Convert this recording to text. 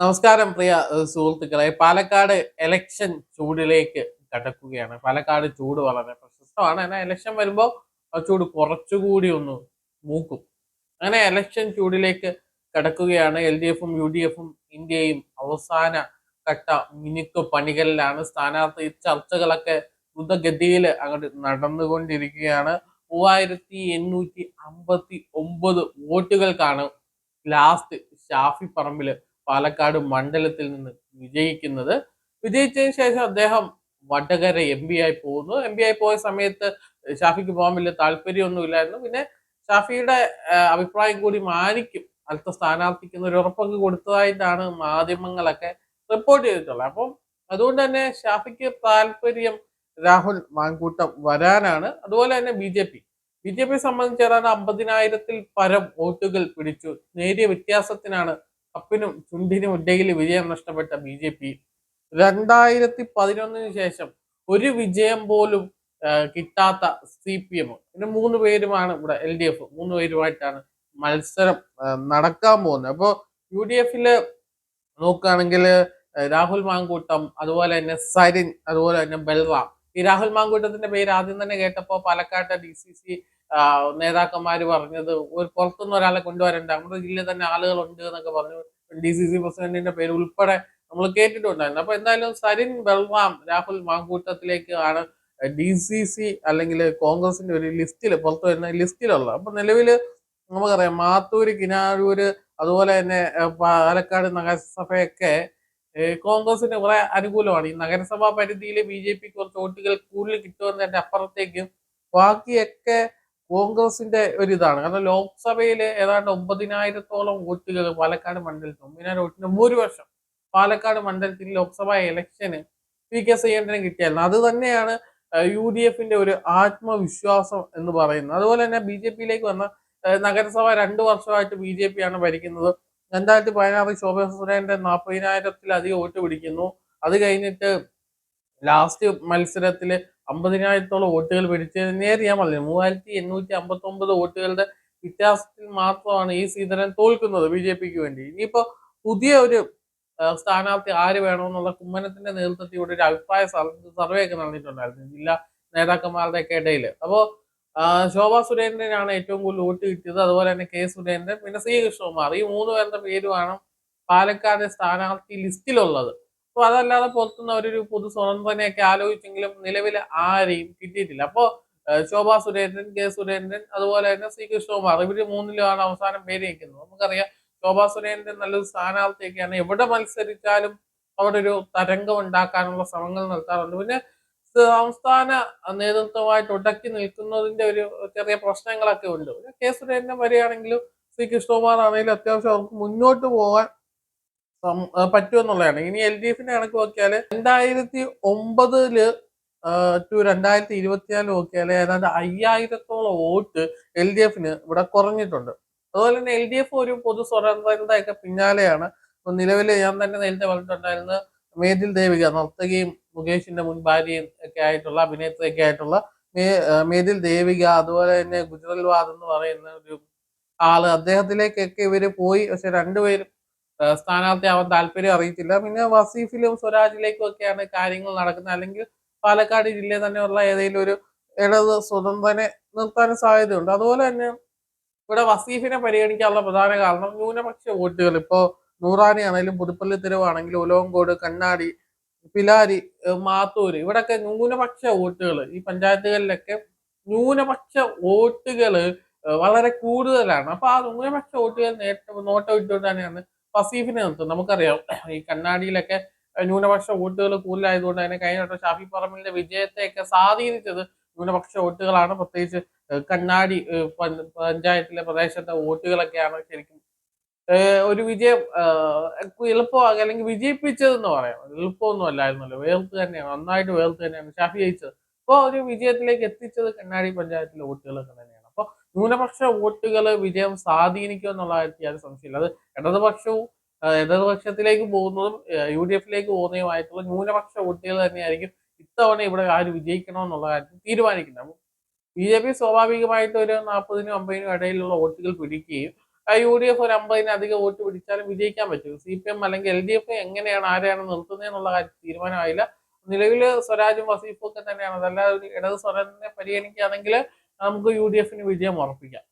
നമസ്കാരം പ്രിയ സുഹൃത്തുക്കളെ. പാലക്കാട് എലക്ഷൻ ചൂടിലേക്ക് കടക്കുകയാണ്. പാലക്കാട് ചൂട് വളരെ പ്രശസ്തമാണ്. എന്നാൽ എലക്ഷൻ വരുമ്പോൾ ആ ചൂട് കുറച്ചുകൂടി ഒന്ന് മൂക്കും. അങ്ങനെ എലക്ഷൻ ചൂടിലേക്ക് കടക്കുകയാണ്. എൽ ഡി എഫും യു ഡി എഫും ഇന്ത്യയും അവസാന ഘട്ട മിനുക്ക് പണികളിലാണ്. സ്ഥാനാർത്ഥി ചർച്ചകളൊക്കെ ദ്രുതഗതിയിൽ അങ്ങോട്ട് നടന്നുകൊണ്ടിരിക്കുകയാണ്. മൂവായിരത്തി എണ്ണൂറ്റി അമ്പത്തി ഒമ്പത് വോട്ടുകൾക്കാണ് ലാസ്റ്റ് ഷാഫി പറമ്പിൽ പാലക്കാട് മണ്ഡലത്തിൽ നിന്ന് വിജയിക്കുന്നത്. വിജയിച്ചതിന് ശേഷം അദ്ദേഹം വടകര എം പി ആയി പോകുന്നു. എം പി ആയി പോയ സമയത്ത് ഷാഫിക്ക് പോകാൻ വലിയ താല്പര്യമൊന്നുമില്ലായിരുന്നു. പിന്നെ ഷാഫിയുടെ അഭിപ്രായം കൂടി മാനിക്കും. അടുത്ത സ്ഥാനാർത്ഥിക്ക് ഒരു ഉറപ്പൊക്കെ കൊടുത്തതായിട്ടാണ് മാധ്യമങ്ങളൊക്കെ റിപ്പോർട്ട് ചെയ്തിട്ടുള്ളത്. അപ്പം അതുകൊണ്ട് തന്നെ ഷാഫിക്ക് താല്പര്യം രാഹുൽ മാങ്കൂട്ടം വരാനാണ്. അതുപോലെ തന്നെ B J P. B J P സംബന്ധിച്ചിടത്തോളം അമ്പതിനായിരത്തിൽ പരം വോട്ടുകൾ പിടിച്ചു. നേരിയ വ്യത്യാസത്തിനാണ് കപ്പിനും ചുണ്ടിനും ഇടയിൽ വിജയം നഷ്ടപ്പെട്ട ബി ജെ പി രണ്ടായിരത്തി പതിനൊന്നിന് ശേഷം ഒരു വിജയം പോലും കിട്ടാത്ത സി പി എം. പിന്നെ മൂന്ന് പേരുമാണ് ഇവിടെ എൽ ഡി എഫ്. മൂന്ന് പേരുമായിട്ടാണ് മത്സരം നടക്കാൻ പോകുന്നത്. അപ്പോൾ യു ഡി എഫിൽ നോക്കുകയാണെങ്കിൽ രാഹുൽ മാങ്കൂട്ടം അതുപോലെ തന്നെ സരിൻ അതുപോലെ തന്നെ ബൽറാം. ഈ രാഹുൽ മാങ്കൂട്ടത്തിന്റെ പേര് ആദ്യം തന്നെ കേട്ടപ്പോൾ പാലക്കാട്ടെ ഡി സി സി നേതാക്കന്മാർ പറഞ്ഞത് ഒരു പുറത്തുനിന്ന് ഒരാളെ കൊണ്ടുവരണ്ട നമ്മുടെ ജില്ലയിൽ തന്നെ ആളുകളുണ്ട് എന്നൊക്കെ പറഞ്ഞു ഡി സി സി പ്രസിഡന്റിന്റെ പേര് ഉൾപ്പെടെ നമ്മൾ കേട്ടിട്ടുണ്ടായിരുന്നു. അപ്പൊ എന്തായാലും സരിൻ ബൽറാം രാഹുൽ മാങ്കൂട്ടത്തിലേക്ക് ആണ് ഡി സി സി അല്ലെങ്കിൽ കോൺഗ്രസിന്റെ ഒരു ലിസ്റ്റിൽ പുറത്തു വരുന്ന ലിസ്റ്റിലുള്ളത്. അപ്പൊ നിലവിൽ നമുക്കറിയാം മാത്തൂര് കിനാരൂര് അതുപോലെ തന്നെ പാലക്കാട് നഗരസഭയൊക്കെ കോൺഗ്രസിന് കുറെ അനുകൂലമാണ്. ഈ നഗരസഭാ പരിധിയിൽ ബി ജെ പിക്ക് കുറച്ച് വോട്ടുകൾ കൂടുതൽ കിട്ടുമെന്നതിന്റെ അപ്പുറത്തേക്കും ബാക്കിയൊക്കെ കോൺഗ്രസിന്റെ ഒരു ഇതാണ് കാരണം ലോക്സഭയിൽ ഏതാണ്ട് ഒമ്പതിനായിരത്തോളം വോട്ടുകൾ പാലക്കാട് മണ്ഡലത്തിൽ ഒമ്പതിനായിരം വോട്ടിന് വർഷം പാലക്കാട് മണ്ഡലത്തിൽ ലോക്സഭാ ഇലക്ഷന് പി കെ സയ്യന്റിന് കിട്ടിയായിരുന്നു. അത് തന്നെയാണ് യു ഡി എഫിന്റെ ഒരു ആത്മവിശ്വാസം എന്ന് പറയുന്നത്. അതുപോലെ തന്നെ ബി ജെ പിയിലേക്ക് വന്ന നഗരസഭ രണ്ടു വർഷമായിട്ട് ബി ജെ പി ആണ് ഭരിക്കുന്നത്. രണ്ടായിരത്തി പതിനാറ് ശോഭ സുരേന്ദ്രൻ നാൽപ്പതിനായിരത്തിലധികം വോട്ട് പിടിക്കുന്നു. അത് കഴിഞ്ഞിട്ട് ലാസ്റ്റ് മത്സരത്തിൽ അമ്പതിനായിരത്തോളം വോട്ടുകൾ പിടിച്ചതിനെ അറിയാൻ പറഞ്ഞു മൂവായിരത്തി എണ്ണൂറ്റി അമ്പത്തി ഒമ്പത് വോട്ടുകളുടെ വ്യത്യാസത്തിൽ മാത്രമാണ് ഈ ശ്രീധരൻ തോൽക്കുന്നത് ബി ജെ പിക്ക് വേണ്ടി. ഇനിയിപ്പോ പുതിയ ഒരു സ്ഥാനാർത്ഥി ആര് വേണമെന്നുള്ള കുമ്മനത്തിന്റെ നേതൃത്വത്തിൽ ഇവിടെ ഒരു അഭിപ്രായ സർവേ ഒക്കെ നടന്നിട്ടുണ്ടായിരുന്നു ജില്ലാ നേതാക്കന്മാരുടെ ഒക്കെ ഇടയിൽ അപ്പോ ശോഭാ സുരേന്ദ്രനാണ് ഏറ്റവും കൂടുതൽ വോട്ട് കിട്ടിയത് അതുപോലെ തന്നെ കെ സുരേന്ദ്രൻ പിന്നെ സി കൃഷ്ണകുമാർ ഈ മൂന്ന് പേരുടെ പേരുമാണ് പാലക്കാട് സ്ഥാനാർത്ഥി ലിസ്റ്റിലുള്ളത്. അപ്പൊ അതല്ലാതെ പുറത്തുനിന്ന് അവരൊരു പൊതു സ്വതന്ത്രനെയൊക്കെ ആലോചിച്ചെങ്കിലും നിലവിൽ ആരെയും കിട്ടിയിട്ടില്ല. അപ്പോ ശോഭാ സുരേന്ദ്രൻ കെ സുരേന്ദ്രൻ അതുപോലെ തന്നെ സി കൃഷ്ണകുമാർ ഇവർ മൂന്നിലുമാണ് അവസാനം പേര് നിൽക്കുന്നത്. നമുക്കറിയാം ശോഭാ സുരേന്ദ്രൻ നല്ലൊരു സ്ഥാനാർത്ഥിയൊക്കെയാണ്. എവിടെ മത്സരിച്ചാലും അവിടെ ഒരു തരംഗം ഉണ്ടാക്കാനുള്ള ശ്രമങ്ങൾ നടത്താറുണ്ട്. പിന്നെ സംസ്ഥാന നേതൃത്വമായിട്ട് ഉടക്കി നിൽക്കുന്നതിന്റെ ഒരു ചെറിയ പ്രശ്നങ്ങളൊക്കെ ഉണ്ട്. പിന്നെ കെ സുരേന്ദ്രൻ വരികയാണെങ്കിലും ശ്രീ കൃഷ്ണകുമാർ ആണെങ്കിലും അത്യാവശ്യം അവർക്ക് മുന്നോട്ട് പോകാൻ സം- പറ്റുമെന്നുള്ളതാണ്. ഇനി എൽ ഡി എഫിന്റെ കണക്ക് നോക്കിയാൽ രണ്ടായിരത്തി ഒമ്പതിൽ ടു രണ്ടായിരത്തി ഇരുപത്തിനാല് നോക്കിയാൽ ഏതാണ്ട് അയ്യായിരത്തോളം വോട്ട് എൽ ഡി എഫിന് ഇവിടെ കുറഞ്ഞിട്ടുണ്ട്. അതുപോലെ തന്നെ എൽ ഡി എഫ് ഒരു പൊതു സ്വതന്ത്രതയൊക്കെ പിന്നാലെയാണ്. നിലവിൽ ഞാൻ തന്നെ നേരത്തെ പറഞ്ഞിട്ടുണ്ടായിരുന്ന മേതിൽ ദേവിക നർത്തകിയും മുകേഷിന്റെ മുൻ ഭാര്യയും ഒക്കെ ആയിട്ടുള്ള അഭിനേത്രിയൊക്കെ ആയിട്ടുള്ള മേദിൽ ദേവിക അതുപോലെ തന്നെ ഗുജറൽ വാദ് എന്ന് പറയുന്ന ഒരു ആൾ അദ്ദേഹത്തിലേക്കൊക്കെ ഇവർ പോയി. പക്ഷെ രണ്ടുപേരും സ്ഥാനാർത്ഥിയാവാൻ താല്പര്യം അറിയിച്ചില്ല പിന്നെ വസീഫിലും സ്വരാജിലേക്കും ഒക്കെയാണ് കാര്യങ്ങൾ നടക്കുന്നത്. അല്ലെങ്കിൽ പാലക്കാട് ജില്ലയിൽ തന്നെയുള്ള ഏതെങ്കിലും ഒരു ഇടത് സ്വതന്ത്രനെ നിർത്താൻ സാധ്യതയുണ്ട്. അതുപോലെ തന്നെ ഇവിടെ വസീഫിനെ പരിഗണിക്കാനുള്ള പ്രധാന കാരണം ന്യൂനപക്ഷ വോട്ടുകൾ. ഇപ്പോൾ നൂറാനി ആണെങ്കിലും പുതുപ്പള്ളി തെരുവാണെങ്കിലും ഉലവങ്കോട് കണ്ണാടി പിലാരി മാത്തൂര് ഇവിടൊക്കെ ന്യൂനപക്ഷ വോട്ടുകൾ. ഈ പഞ്ചായത്തുകളിലൊക്കെ ന്യൂനപക്ഷ വോട്ടുകൾ വളരെ കൂടുതലാണ്. അപ്പൊ ആ ന്യൂനപക്ഷ വോട്ടുകൾ നേട്ടം നോട്ടം ഇട്ടുകൊണ്ട് തന്നെയാണ് വസീഫിനെ നിർത്തും. നമുക്കറിയാം ഈ കണ്ണാടിയിലൊക്കെ ന്യൂനപക്ഷ വോട്ടുകൾ കൂടുതലായതുകൊണ്ട് തന്നെ കഴിഞ്ഞ വട്ടം ഷാഫി പറമ്പിലിന്റെ വിജയത്തെയൊക്കെ സ്വാധീനിച്ചത് ന്യൂനപക്ഷ വോട്ടുകളാണ്. പ്രത്യേകിച്ച് കണ്ണാടി പഞ്ചായത്തിലെ പ്രദേശത്തെ വോട്ടുകളൊക്കെയാണ് ശരിക്കും ഒരു വിജയം എളുപ്പമാകുക എളുപ്പമാകെ അല്ലെങ്കിൽ വിജയിപ്പിച്ചതെന്ന് പറയാം. എളുപ്പമൊന്നും അല്ലായിരുന്നല്ലോ. വേർത്ത് തന്നെയാണ്. നന്നായിട്ട് വേർത്ത് തന്നെയാണ് ഷാഫി ജയിച്ചത്. അപ്പോൾ ഒരു വിജയത്തിലേക്ക് എത്തിച്ചത് കണ്ണാടി പഞ്ചായത്തിലെ വോട്ടുകളൊക്കെ തന്നെയാണ്. ന്യൂനപക്ഷ വോട്ടുകൾ വിജയം സ്വാധീനിക്കും എന്നുള്ള കാര്യത്തിൽ യാതൊരു സംശയമില്ല. അത് ഇടതുപക്ഷവും ഇടതുപക്ഷത്തിലേക്ക് പോകുന്നതും യു ഡി എഫിലേക്ക് പോകുന്നതുമായിട്ടുള്ള ന്യൂനപക്ഷ വോട്ടുകൾ തന്നെയായിരിക്കും ഇത്തവണ ഇവിടെ ആര് വിജയിക്കണം എന്നുള്ള കാര്യത്തിൽ തീരുമാനിക്കുന്നത്. ബി ജെ പി സ്വാഭാവികമായിട്ട് ഒരു നാൽപ്പതിനും അമ്പതിനും ഇടയിലുള്ള വോട്ടുകൾ പിടിക്കുകയും യു ഡി എഫ് ഒരു അമ്പതിനധികം വോട്ട് പിടിച്ചാലും വിജയിക്കാൻ പറ്റും. സി പി എം അല്ലെങ്കിൽ എൽ ഡി എഫ് എങ്ങനെയാണ് ആരെയാണ് നിർത്തുന്നത് എന്നുള്ള കാര്യത്തിൽ തീരുമാനമായില്ല. നിലവിൽ സ്വരാജും വസീഫും ഒക്കെ തന്നെയാണ്. അതല്ലാതെ ഇടത് സ്വരനെ പരിഗണിക്കുകയാണെങ്കിൽ നമുക്ക് യു ഡി എഫിന് വിജയം ഉറപ്പിക്കാം.